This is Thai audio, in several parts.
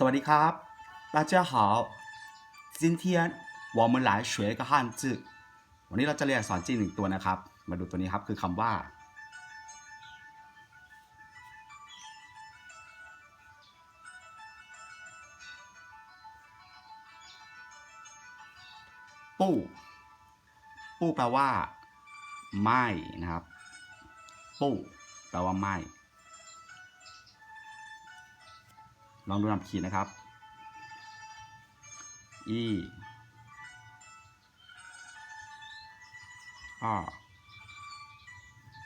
สวัสดีครับ大家好今天我们来学一个汉字วันนี้เราจะเรียนอักษรจีนหนึ่งตัวนะครับ มาดูตัวนี้ครับคือคำว่า ปู้ ปู้แปลว่า ไม่นะครับ ปู้แปลว่าไม่ ลองดูนำขีดนะครับอีอ้อ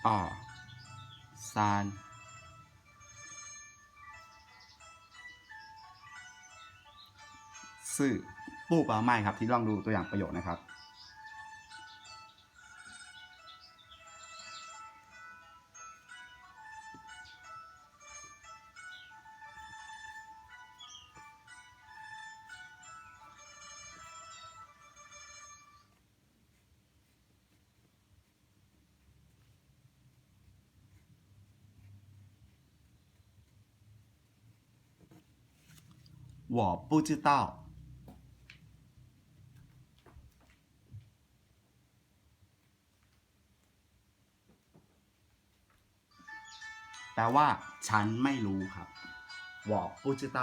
อ้อซานซื่อปู้ปลาไม่ครับที่ลองดูตัวอย่างประโยคนะครับ 我不知道。แปลว่า ฉันไม่รู้ครับ我不知道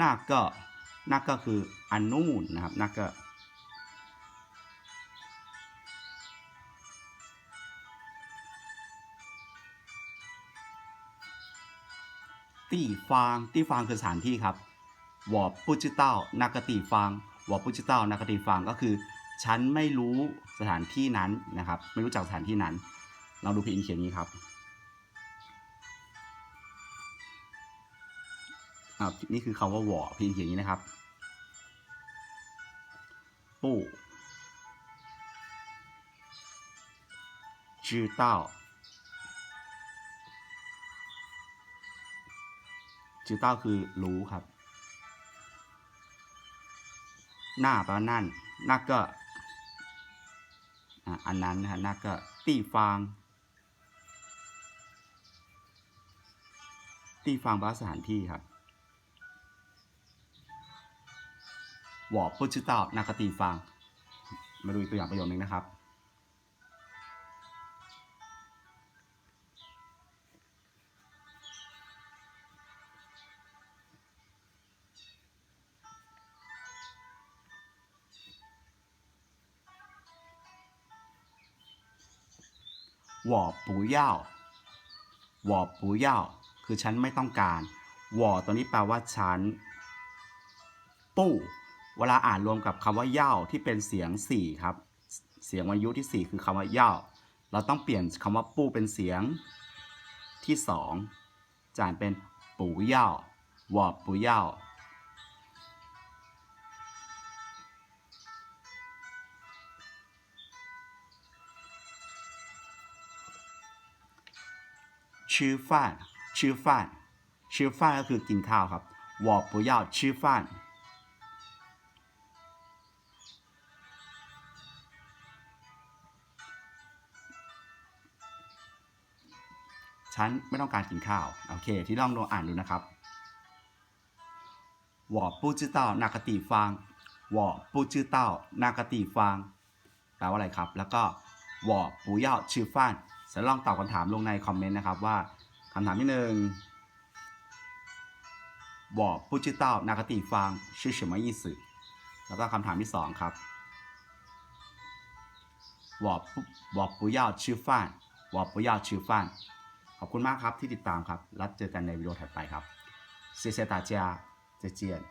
那个 นั่นก็คืออนุนนะครับนั่นก็ตีฟางตีฟางคือสถานที่ครับวอบปุจิตานากตีฟางวอบปุจิตานากตีฟางก็คือ ฉันไม่รู้สถานที่นั้นนะครับ ไม่รู้จักสถานที่นั้น เราดูพิมพ์เขียนนี้ครับ อ่านี่คือคำว่าหวอพิมพ์เขียนนี้นะครับ ปู้知道知道คือรู้ครับ หน้าแปลว่านั่นนักก็อ่ะอันนั้นนะฮะนักก็ตีฟาง ตีฟางแปลว่าสถานที่ครับ 我不知道那个地方มาดูอีกตัวอย่างประโยคนึงนะครับ 我不要我不要คือฉันไม่ต้องการ我ตัวนี้แปลว่าฉัน ปู้ เวลาอ่านรวมกับคำว่าเย่าที่เป็นเสียง4ครับ เสียงวรรยุที่ 4 คือคำว่าเย่าเราต้องเปลี่ยนคำว่าปู้เป็นเสียงที่ 2 จานเป็นปูเย่าวอปูเย่าชื่อฟานชื่อฟานชื่อฟานก็คือกินข้าวครับวอปูเย่าชื่อฟ้าน ฉันไม่ต้องการกินข้าว โอเค ที่ลองลองอ่านดูนะครับ我不知道那个地方我不知道那个地方แปลว่าอะไรครับ แล้วก็我不要吃饭จะลองตอบคำถามลงในคอมเมนต์นะครับว่าคำถามที่หนึ่ง我不知道那个地方是什么意思แล้วก็คำถามที่สองครับ我不我不要吃饭我不要吃饭 ขอบคุณมากครับที่ติดตามครับ แล้วเจอกันในวิดีโอถัดไปครับเซเซตาเจียเจเจียน